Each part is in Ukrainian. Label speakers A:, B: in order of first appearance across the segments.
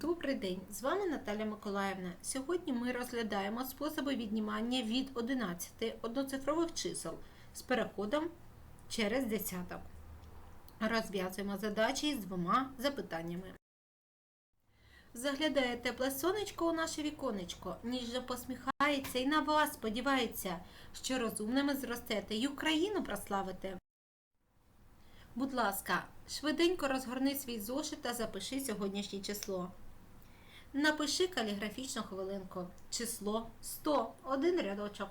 A: Добрий день! З вами Наталя Миколаївна. Сьогодні ми розглядаємо способи віднімання від 11 одноцифрових чисел з переходом через десяток. Розв'язуємо задачі з двома запитаннями. Заглядає тепле сонечко у наше віконечко, ніжно посміхається і на вас сподівається, що розумними зростете й Україну прославите. Будь ласка, швиденько розгорни свій зошит та запиши сьогоднішнє число. Напиши каліграфічну хвилинку. Число 100. Один рядочок.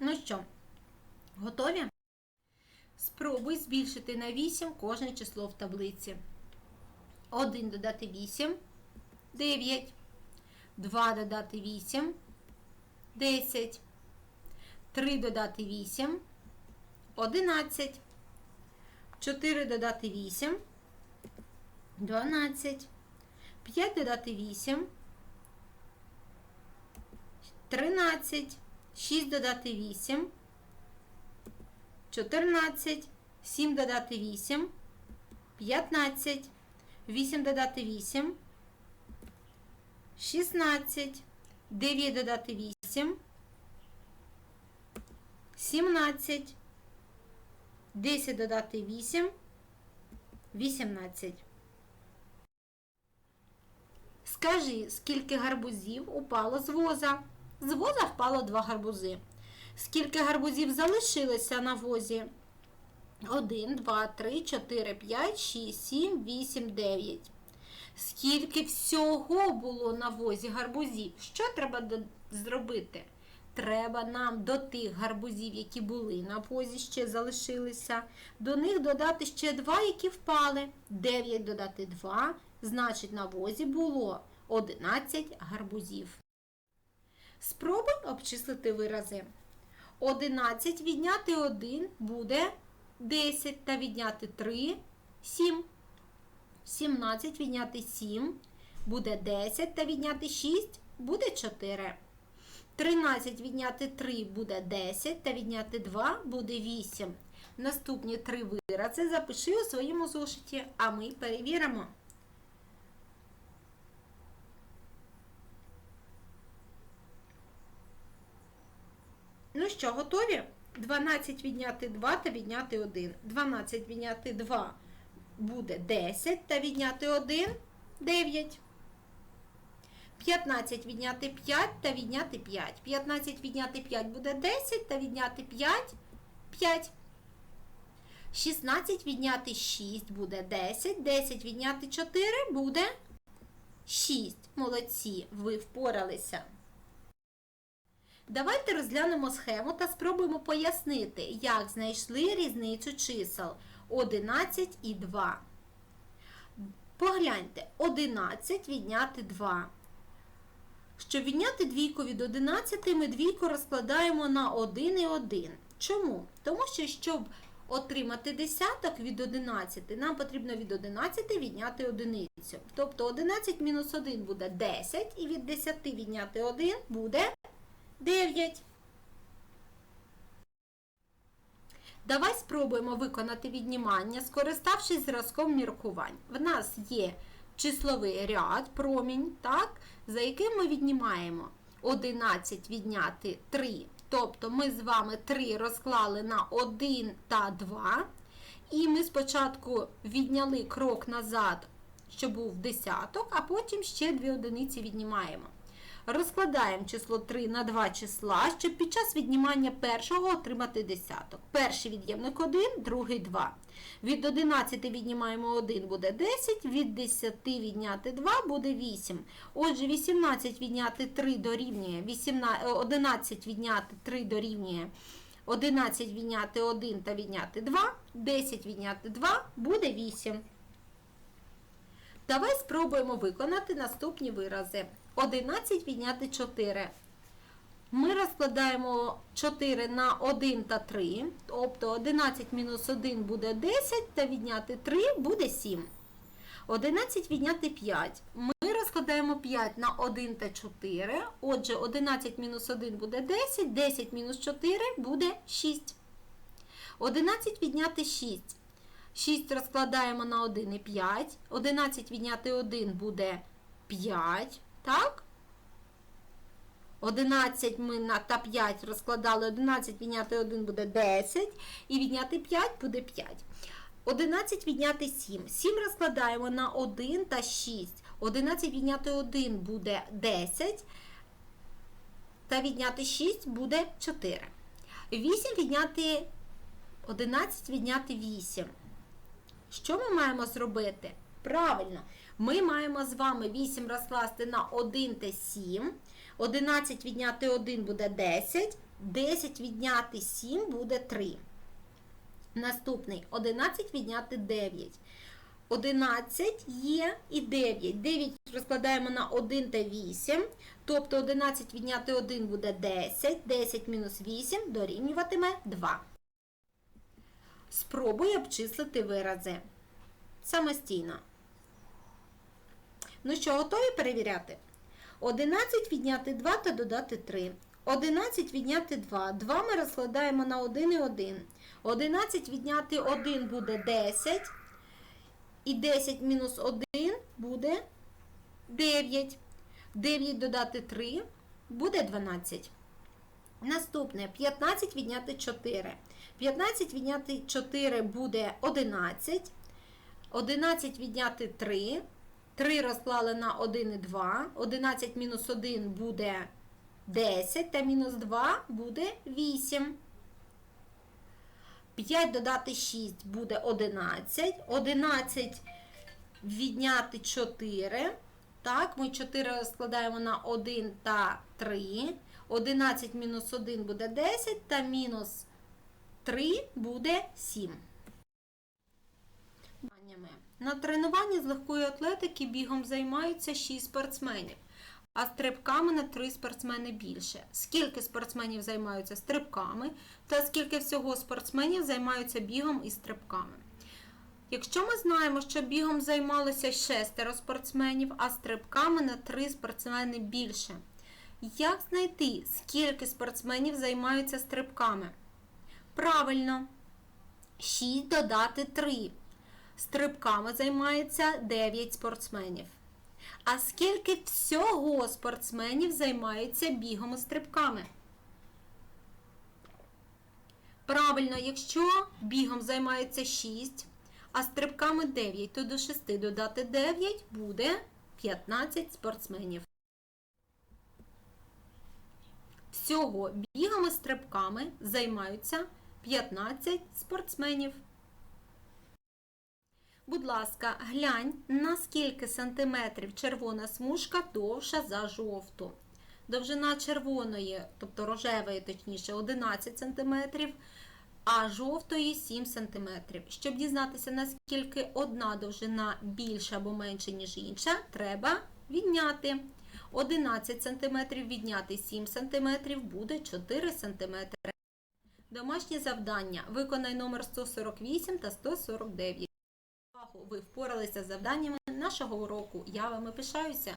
A: Ну що, готові? Спробуй збільшити на 8 кожне число в таблиці. 1 додати 8 9. 2 додати 8 10. 3 додати 8 11. 4 додати 8 12. 5 додати 8 13. 6 додати 8 14. 7 додати 8 15. 8 додати 8 16. 9 додати 8 17. 10 додати 8 18. Скажи, скільки гарбузів упало з воза? З воза впало 2 гарбузи. Скільки гарбузів залишилося на возі? 1, 2, 3, 4, 5, 6, 7, 8, 9. Скільки всього було на возі гарбузів? Що треба зробити? Треба нам до тих гарбузів, які були на возі, ще залишилися, до них додати ще два, які впали. 9 додати 2, значить на возі було 11 гарбузів. Спробуй обчислити вирази. 11 відняти 1 буде 10 та відняти 3 7. 17 відняти 7 буде 10 та відняти 6 буде 4. 13 відняти 3 буде 10 та відняти 2 буде 8. Наступні три вирази запиши у своєму зошиті, а ми перевіримо. Ну що, готові? 12 відняти 2 та відняти 1. 12 відняти 2 буде 10 та відняти 1 9. 15 відняти 5 та відняти 5. 15 відняти 5 буде 10 та відняти 5 5. 16 відняти 6 буде 10. 10 відняти 4 буде 6. Молодці, ви впоралися. Давайте розглянемо схему та спробуємо пояснити, як знайшли різницю чисел 11 і 2. Погляньте, 11 відняти 2. Щоб відняти двійку від 11, ми двійку розкладаємо на 1 і 1. Чому? Тому що, щоб отримати десяток від 11, нам потрібно від 11 відняти одиницю. Тобто 11 мінус 1 буде 10, і від 10 відняти 1 буде 9. Давай спробуємо виконати віднімання, скориставшись зразком міркувань. В нас є числовий ряд, промінь, так, за яким ми віднімаємо 11 відняти 3. Тобто ми з вами 3 розклали на 1 та 2. І ми спочатку відняли крок назад, що був десяток, а потім ще 2 одиниці віднімаємо. Розкладаємо число 3 на 2 числа, щоб під час віднімання першого отримати десяток. Перший від'ємник 1, другий 2. Від 11 віднімаємо 1 буде 10, від 10 відняти 2 буде 8. Отже, 18 відняти 3 дорівнює, 18, 11 відняти 3 дорівнює 11 відняти 1 та відняти 2, 10 відняти 2 буде 8. Давай спробуємо виконати наступні вирази. 11 відняти 4. Ми розкладаємо 4 на 1 та 3. Тобто 11 мінус 1 буде 10, та відняти 3 буде 7. 11 відняти 5. Ми розкладаємо 5 на 1 та 4. Отже, 11 мінус 1 буде 10, 10 мінус 4 буде 6. 11 відняти 6. 6 розкладаємо на 1 і 5. 11 відняти 1 буде 5. Так? 11 ми на та 5 розкладали. 11 відняти 1 буде 10. І відняти 5 буде 5. 11 відняти 7. 7 розкладаємо на 1 та 6. 11 відняти 1 буде 10. Та відняти 6 буде 4. 8 відняти 11 відняти 8. Що ми маємо зробити? Правильно, ми маємо з вами 8 розкласти на 1 та 7. 11 відняти 1 буде 10. 10 відняти 7 буде 3. Наступний 11 відняти 9. 11 є і 9. 9 розкладаємо на 1 та 8. Тобто 11 відняти 1 буде 10. 10 мінус 8 дорівнюватиме 2. Спробуй обчислити вирази. Самостійно. Ну що, готові перевіряти? 11 відняти 2 та додати 3. 11 відняти 2. 2 ми розкладаємо на 1 і 1. 11 відняти 1 буде 10. І 10 мінус 1 буде 9. 9 додати 3 буде 12. Наступне 15 відняти 4. 15 відняти 4 буде 11. 11 відняти 3. 3 розклали на 1 і 2. 11 мінус 1 буде 10. Та мінус 2 буде 8. 5 додати 6 буде 11. 11 відняти 4. Так, ми 4 розкладаємо на 1 та 3. 11 мінус 1 буде 10, та мінус 3 буде 7. На тренуванні з легкої атлетики бігом займаються 6 спортсменів, а стрибками на 3 спортсмени більше. Скільки спортсменів займаються стрибками, та скільки всього спортсменів займаються бігом і стрибками. Якщо ми знаємо, що бігом займалося шестеро спортсменів, а стрибками на 3 спортсмени більше. Як знайти, скільки спортсменів займаються стрибками? Правильно, 6 додати 3. Стрибками займається 9 спортсменів. А скільки всього спортсменів займаються бігом і стрибками? Правильно, якщо бігом займається 6, а стрибками 9, то до 6 додати 9 буде 15 спортсменів. Всього бігом і стрибками займаються 15 спортсменів. Будь ласка, глянь, на скільки сантиметрів червона смужка довша за жовту. Довжина червоної, тобто рожевої, точніше, 11 см, а жовтої 7 см. Щоб дізнатися, наскільки одна довжина більша або менша, ніж інша, треба відняти. 11 см відняти 7 см буде 4 см. Домашнє завдання. Виконай номер 148 та 149. Ви впоралися з завданнями нашого уроку. Я вами пишаюся.